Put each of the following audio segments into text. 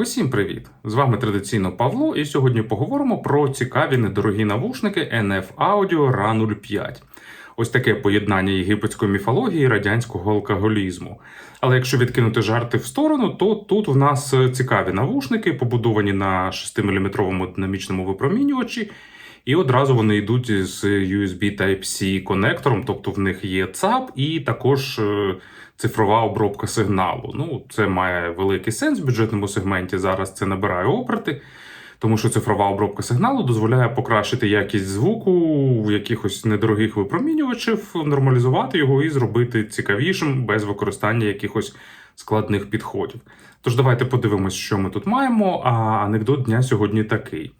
Усім привіт! З вами традиційно Павло, і сьогодні поговоримо про цікаві недорогі навушники NF Audio RA 05. Ось таке поєднання єгипетської міфології і радянського алкоголізму. Але якщо відкинути жарти в сторону, то тут в нас цікаві навушники, побудовані на 6-мм динамічному випромінювачі, і одразу вони йдуть з USB Type-C конектором, тобто в них є ЦАП і також е, цифрова обробка сигналу. Ну, це має великий сенс в бюджетному сегменті. Зараз це набирає оберти, тому що цифрова обробка сигналу дозволяє покращити якість звуку в якихось недорогих випромінювачів, нормалізувати його і зробити цікавішим без використання якихось складних підходів. Тож давайте подивимось, що ми тут маємо. А анекдот дня сьогодні такий.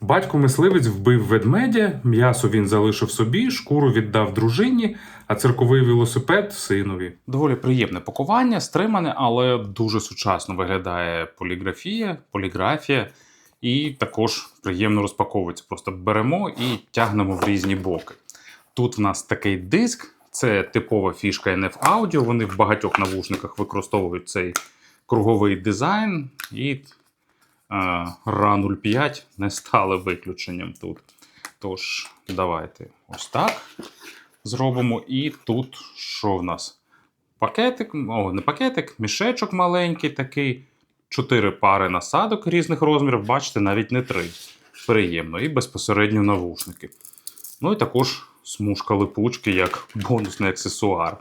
Батько мисливець вбив ведмедя, м'ясо він залишив собі, шкуру віддав дружині, а цирковий велосипед синові. Доволі приємне пакування, стримане, але дуже сучасно виглядає поліграфія, поліграфія, і також приємно розпаковується. Просто беремо і тягнемо в різні боки. Тут в нас такий диск, це типова фішка NF Audio. Вони в багатьох навушниках використовують цей круговий дизайн. І RA 05 не стали виключенням тут. Тож, давайте ось так зробимо. І тут що в нас? Пакетик, о, не пакетик, мішечок маленький такий. Чотири пари насадок різних розмірів, бачите, навіть не три. Приємно. І безпосередньо навушники. Ну і також смужка липучки як бонусний аксесуар.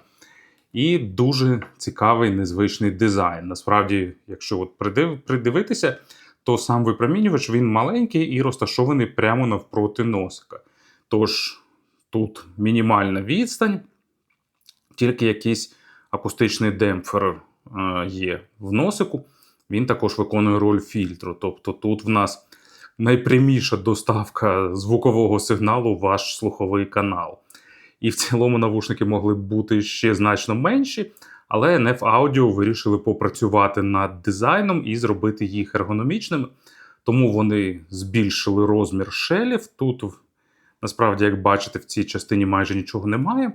І дуже цікавий незвичний дизайн. Насправді, якщо от придив, придивитися, то сам випромінювач він маленький і розташований прямо навпроти носика. Тож тут мінімальна відстань, тільки якийсь акустичний демпфер е, є в носику. Він також виконує роль фільтру. Тобто тут в нас найпряміша доставка звукового сигналу в ваш слуховий канал. І в цілому навушники могли б бути ще значно менші, але NF Audio вирішили попрацювати над дизайном і зробити їх ергономічними. Тому вони збільшили розмір шелів. Тут, насправді, як бачите, в цій частині майже нічого немає.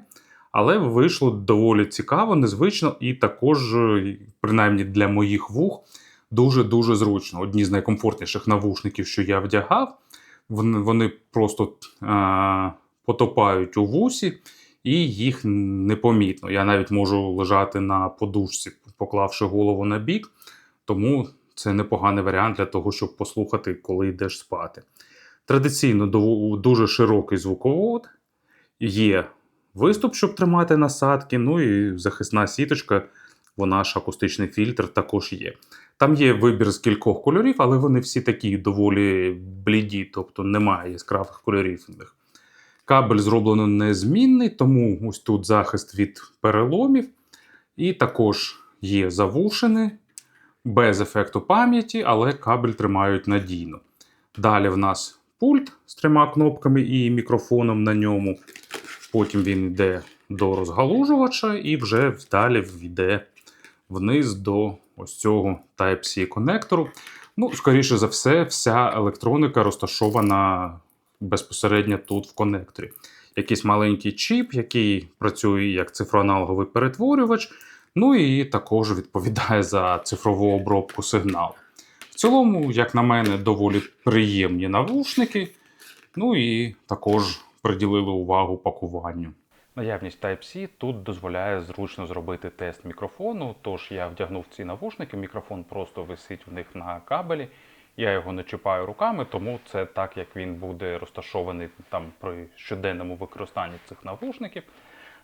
Але вийшло доволі цікаво, незвично, і також, принаймні для моїх вух, дуже-дуже зручно. Одні з найкомфортніших навушників, що я вдягав, вони просто а, потопають у вусі і їх непомітно. Я навіть можу лежати на подушці, поклавши голову на бік, тому це непоганий варіант для того, щоб послухати, коли йдеш спати. Традиційно дуже широкий звуковод, є виступ, щоб тримати насадки, ну і захисна сіточка, вона ж акустичний фільтр також є. Там є вибір з кількох кольорів, але вони всі такі доволі бліді, тобто немає яскравих кольорів в них. Кабель зроблено незмінний, тому ось тут захист від переломів. І також є завушини без ефекту пам'яті, але кабель тримають надійно. Далі в нас пульт з трьома кнопками і мікрофоном на ньому. Потім він йде до розгалужувача і вже далі йде вниз до ось цього Type-C конектору. Ну, скоріше за все, вся електроніка розташована безпосередньо тут в конекторі. Якийсь маленький чіп, який працює як цифроаналоговий перетворювач, ну і також відповідає за цифрову обробку сигналу. В цілому, як на мене, доволі приємні навушники. Ну і також приділили увагу пакуванню. Наявність Type-C тут дозволяє зручно зробити тест мікрофону. Тож я вдягнув ці навушники, мікрофон просто висить в них на кабелі. Я його не чіпаю руками, тому це так, як він буде розташований там при щоденному використанні цих навушників.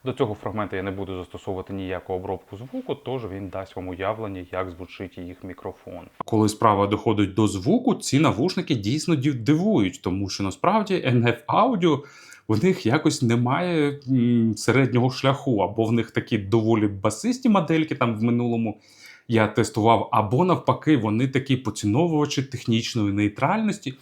До цього фрагменту я не буду застосовувати ніяку обробку звуку, тож він дасть вам уявлення, як звучить їх мікрофон. Коли справа доходить до звуку, ці навушники дійсно дивують, тому що насправді NF Audio у них якось немає середнього шляху, або в них такі доволі басисті модельки там в минулому я тестував, або навпаки, вони такі поціновувачі технічної нейтральності.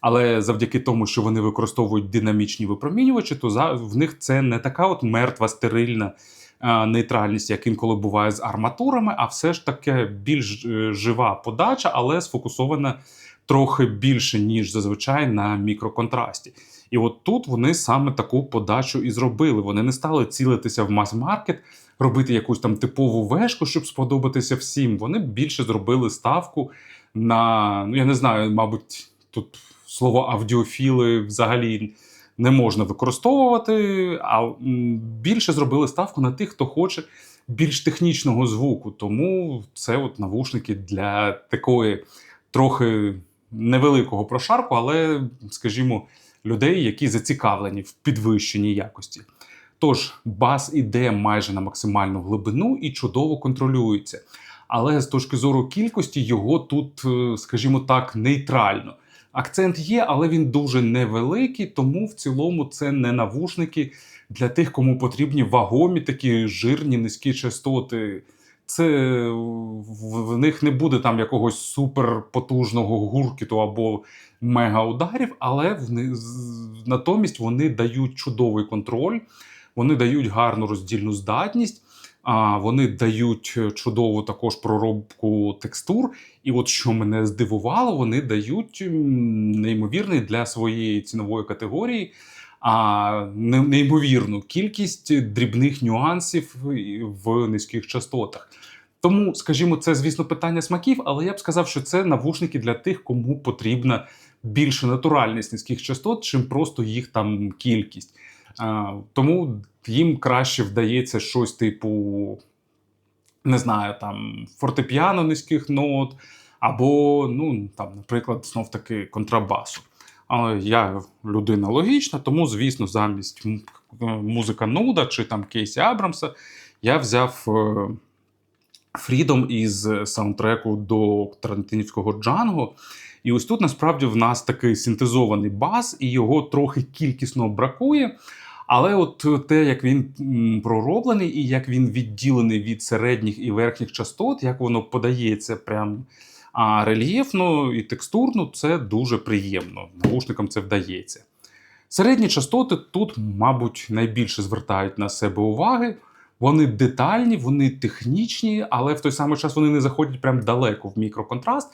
Але завдяки тому, що вони використовують динамічні випромінювачі, то за, в них це не така от мертва стерильна а, нейтральність, як інколи буває з арматурами, а все ж таки більш е, жива подача, але сфокусована трохи більше, ніж зазвичай на мікроконтрасті. І от тут вони саме таку подачу і зробили. Вони не стали цілитися в мас-маркет, робити якусь там типову вешку, щоб сподобатися всім. Вони більше зробили ставку на, ну я не знаю, мабуть, тут слово аудіофіли взагалі не можна використовувати, а більше зробили ставку на тих, хто хоче більш технічного звуку. Тому це от навушники для такої трохи невеликого прошарку, але, скажімо, людей, які зацікавлені в підвищенні якості. Тож бас іде майже на максимальну глибину і чудово контролюється. Але з точки зору кількості його тут, е, скажімо так, нейтрально. Акцент є, але він дуже невеликий, тому в цілому це не навушники для тих, кому потрібні вагомі такі жирні низькі частоти. Це в, в них не буде там якогось суперпотужного гуркіту або мега-ударів, але вони, натомість вони дають чудовий контроль, вони дають гарну роздільну здатність, а вони дають чудову також проробку текстур. І от що мене здивувало, вони дають неймовірний для своєї цінової категорії. А неймовірну кількість дрібних нюансів в низьких частотах. Тому, скажімо, це, звісно, питання смаків, але я б сказав, що це навушники для тих, кому потрібна більше натуральність низьких частот, чим просто їх там кількість. Тому їм краще вдається щось типу, не знаю, там фортепіано низьких нот, або, ну, там, наприклад, знов таки контрабасу. Але я людина логічна, тому, звісно, замість е, музика Нуда чи там Кейсі Абрамса я взяв е, Freedom із саундтреку до Тарантинівського Джанго. І ось тут насправді в нас такий синтезований бас, і його трохи кількісно бракує. Але от те, як він пророблений і як він відділений від середніх і верхніх частот, як воно подається прям а, рельєфно і текстурно, це дуже приємно. Навушникам це вдається. Середні частоти тут, мабуть, найбільше звертають на себе уваги. Вони детальні, вони технічні, але в той самий час вони не заходять прям далеко в мікроконтраст,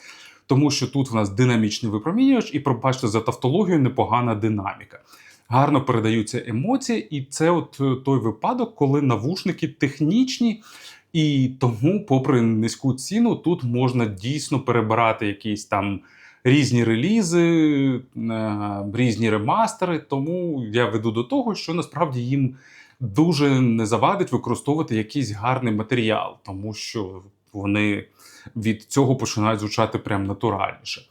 тому що тут в нас динамічний випромінювач, і пробачте за тавтологію непогана динаміка. Гарно передаються емоції, і це от е, той випадок, коли навушники технічні, і тому, попри низьку ціну, тут можна дійсно перебирати якісь там різні релізи, е, різні ремастери. Тому я веду до того, що насправді їм дуже не завадить використовувати якийсь гарний матеріал, тому що вони від цього починають звучати прям натуральніше.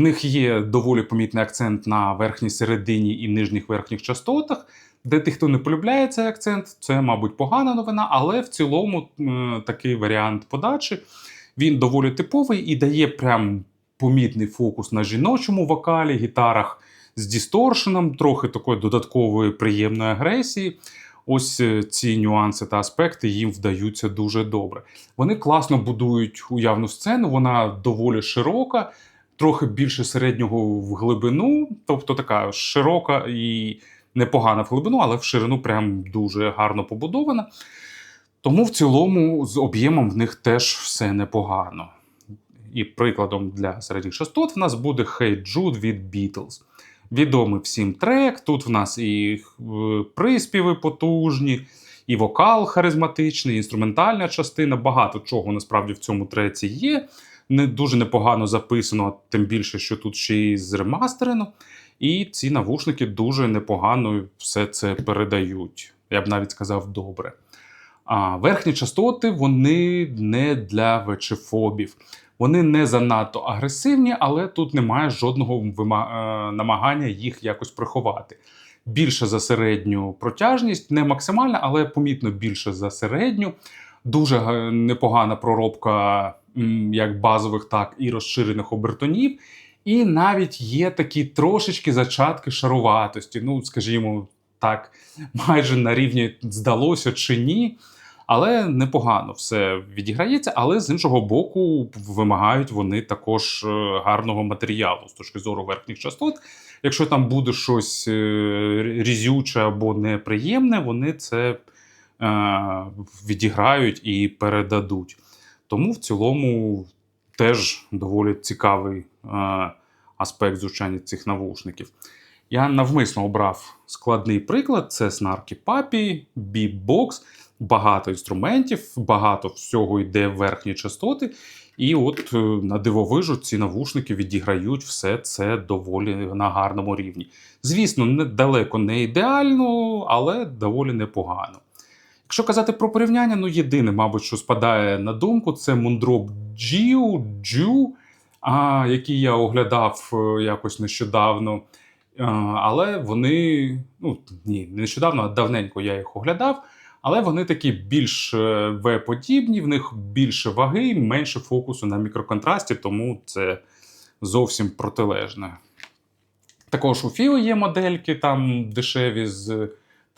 В них є доволі помітний акцент на верхній середині і нижніх верхніх частотах. Де тих, хто не полюбляє цей акцент, це, мабуть, погана новина, але в цілому такий варіант подачі він доволі типовий і дає прям помітний фокус на жіночому вокалі, гітарах з дісторшеном, трохи такої додаткової приємної агресії. Ось е, ці нюанси та аспекти їм вдаються дуже добре. Вони класно будують уявну сцену, вона доволі широка, трохи більше середнього в глибину, тобто така широка і непогана в глибину, але в ширину прям дуже гарно побудована. Тому в цілому з об'ємом в них теж все непогано. І прикладом для середніх частот в нас буде Hey Jude від Beatles. Відомий всім трек. Тут в нас і е, приспіви потужні, і вокал харизматичний, і інструментальна частина. Багато чого насправді в цьому треці є. Не дуже непогано записано, тим більше, що тут ще й зремастерено. І ці навушники дуже непогано все це передають. Я б навіть сказав добре. А верхні частоти вони не для вечефобів. Вони не занадто агресивні, але тут немає жодного е, намагання їх якось приховати. Більше за середню протяжність, не максимальна, але помітно більше за середню. Дуже непогана проробка як базових, так і розширених обертонів. І навіть є такі трошечки зачатки шаруватості. Ну, скажімо так, майже на рівні здалося чи ні. Але непогано все відіграється, але з іншого боку, вимагають вони також е, гарного матеріалу з точки зору верхніх частот. Якщо там буде щось е, різюче або неприємне, вони це е, відіграють і передадуть. Тому в цілому теж доволі цікавий е, аспект звучання цих навушників. Я навмисно обрав складний приклад: це Snarky Puppy, Beatbox, багато інструментів, багато всього йде в верхні частоти. І от е, на дивовижу ці навушники відіграють все це доволі на гарному рівні. Звісно, далеко не ідеально, але доволі непогано. Якщо казати про порівняння, ну єдине, мабуть, що спадає на думку, це Geo, Ju, а, який я оглядав е, якось нещодавно. А, але вони, ну ні, не нещодавно, а давненько я їх оглядав. Але вони такі більш е, В-подібні, в них більше ваги, менше фокусу на мікроконтрасті, тому це зовсім протилежне. Також у FIO є модельки там дешеві з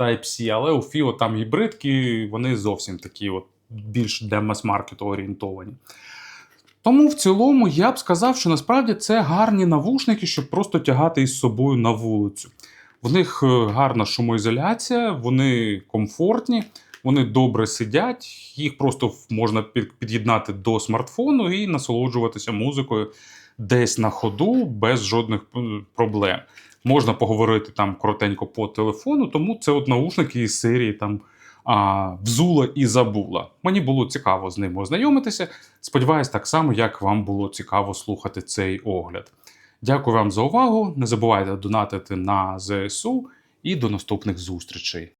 Type-C, але у FIO там гібридки, вони зовсім такі от більш для мас-маркету орієнтовані. Тому в цілому я б сказав, що насправді це гарні навушники, щоб просто тягати із собою на вулицю. В них е, гарна шумоізоляція, вони комфортні, вони добре сидять, їх просто можна під'єднати до смартфону і насолоджуватися музикою десь на ходу без жодних е, проблем. Можна поговорити там коротенько по телефону, тому це от наушники із серії там а, взула і забула. Мені було цікаво з ними ознайомитися. Сподіваюсь, так само, як вам було цікаво слухати цей огляд. Дякую вам за увагу. Не забувайте донатити на ЗСУ і до наступних зустрічей.